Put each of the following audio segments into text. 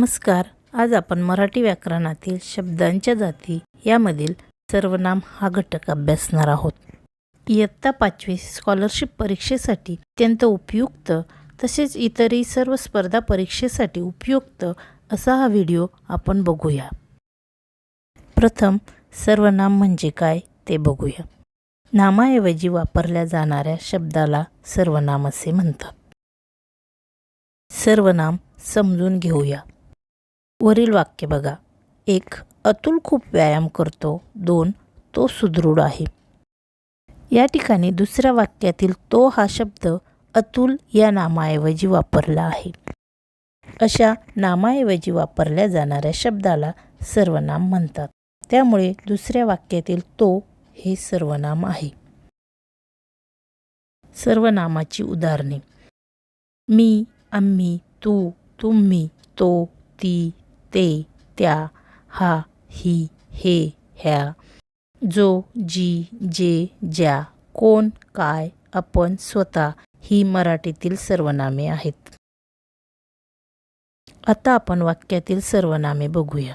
नमस्कार. आज आपण मराठी व्याकरणातील शब्दांच्या जाती यामधील सर्वनाम हा घटक अभ्यासणार आहोत. इयत्ता पाचवी स्कॉलरशिप परीक्षेसाठी अत्यंत उपयुक्त तसेच इतरही सर्व स्पर्धा परीक्षेसाठी उपयुक्त असा हा व्हिडिओ आपण बघूया. प्रथम सर्वनाम म्हणजे काय ते बघूया. नामाऐवजी वापरल्या जाणाऱ्या शब्दाला सर्वनाम असे म्हणतात. सर्वनाम समजून घेऊया. वरील वाक्य बघा. एक अतुल खूप व्यायाम करतो दोन तो सुदृढ आहे. या ठिकाणी दुसऱ्या वाक्यातील तो हा शब्द अतुल या नामाऐवजी वापरला आहे. अशा नामाऐवजी वापरल्या जाणाऱ्या शब्दाला सर्वनाम म्हणतात. त्यामुळे दुसऱ्या वाक्यातील तो हे सर्वनाम आहे. सर्वनामाची उदाहरणे. मी आम्ही तू तुम्ही तो ती ते त्या हा ही हे ह्या. जो जी जे ज्या कोण काय आपण स्वतः ही मराठीतील सर्वनामे आहेत. आता आपण वाक्यातील सर्वनामे बघूया.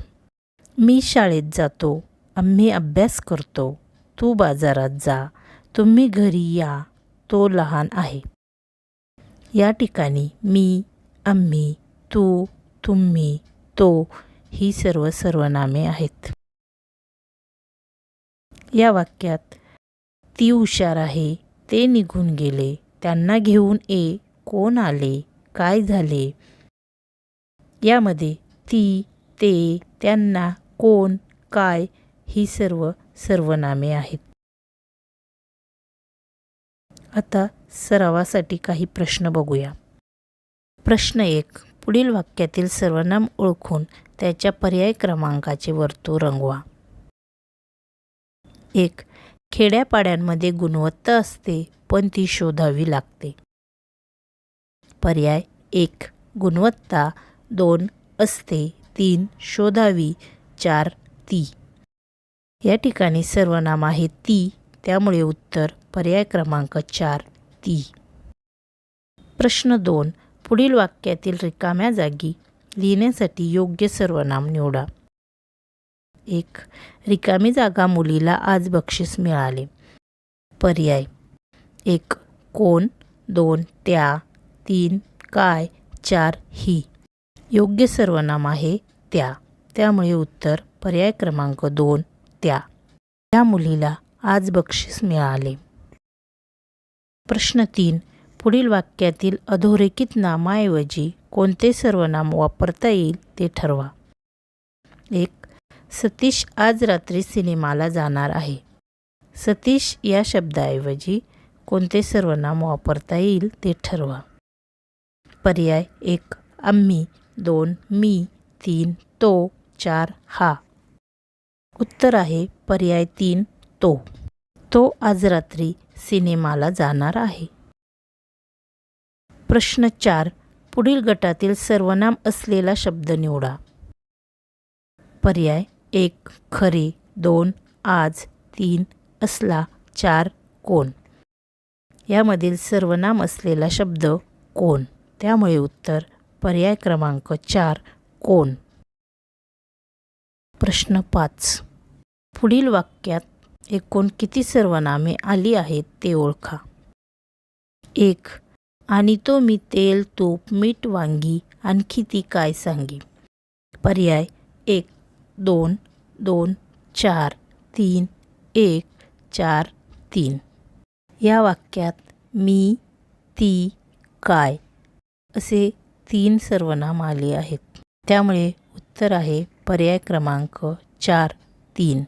मी शाळेत जातो आम्ही अभ्यास करतो तू बाजारात जा तुम्ही घरी या तो लहान आहे. या ठिकाणी मी आम्ही तू तुम्ही तो ही सर्व सर्वनामे आहेत. या वाक्यात ती हुशार आहे ते निघून गेले त्यांना घेऊन ए कोण आले काय झाले? यामध्ये ती ते त्यांना कोण काय ही सर्व सर्वनामे आहेत. आता सरावासाठी काही प्रश्न बघूया. प्रश्न एक पुढील वाक्यातील सर्वनाम ओळखून त्याच्या पर्याय क्रमांकाचे वर्तुळ रंगवा. एक खेड्यापाड्यांमध्ये गुणवत्ता असते पण ती शोधावी लागते. पर्याय एक गुणवत्ता दोन असते तीन शोधावी चार ती. या ठिकाणी सर्वनाम आहे ती त्यामुळे उत्तर पर्याय क्रमांक चार ती. प्रश्न दोन पुढील वाक्यातील रिकाम्या जागी लिहिण्यासाठी योग्य सर्वनाम निवडा. एक रिकामी जागा मुलीला आज बक्षीस मिळाले. पर्याय. एक कोण दोन त्या तीन काय चार ही. योग्य सर्वनाम आहे त्या. त्यामुळे उत्तर पर्याय क्रमांक दोन त्या. त्या मुलीला आज बक्षीस मिळाले. प्रश्न तीन पुढील वाक्यातील अधोरेखित नामाऐवजी कोणते सर्वनाम वापरता येईल ते ठरवा. एक सतीश आज रात्री सिनेमाला जाणार आहे. सतीश या शब्दाऐवजी कोणते सर्वनाम वापरता येईल ते ठरवा. पर्याय एक आम्ही दोन मी तीन तो चार हा. उत्तर आहे पर्याय तीन तो. तो आज रात्री सिनेमाला जाणार आहे. प्रश्न चार. पुढील गटातील सर्वनाम असलेला शब्द निवडा. पर्याय एक. खरे. दोन. आज. तीन. असला. चार. कोण? यामधील सर्वनाम असलेला शब्द कोण? त्यामुळे उत्तर पर्याय क्रमांक चार. कोण? प्रश्न पाच. पुढील वाक्यात एकूण किती सर्वनामे आली आहेत ते ओळखा. एक. आणि तो मी तेल तूप मीठ वांगी आणखी ती काय सांगी पर्याय एक दोन दोन चार तीन एक चार तीन. या वाक्यात मी ती काय असे तीन सर्वनाम आले आहेत. त्यामुळे उत्तर आहे पर्याय क्रमांक चार तीन.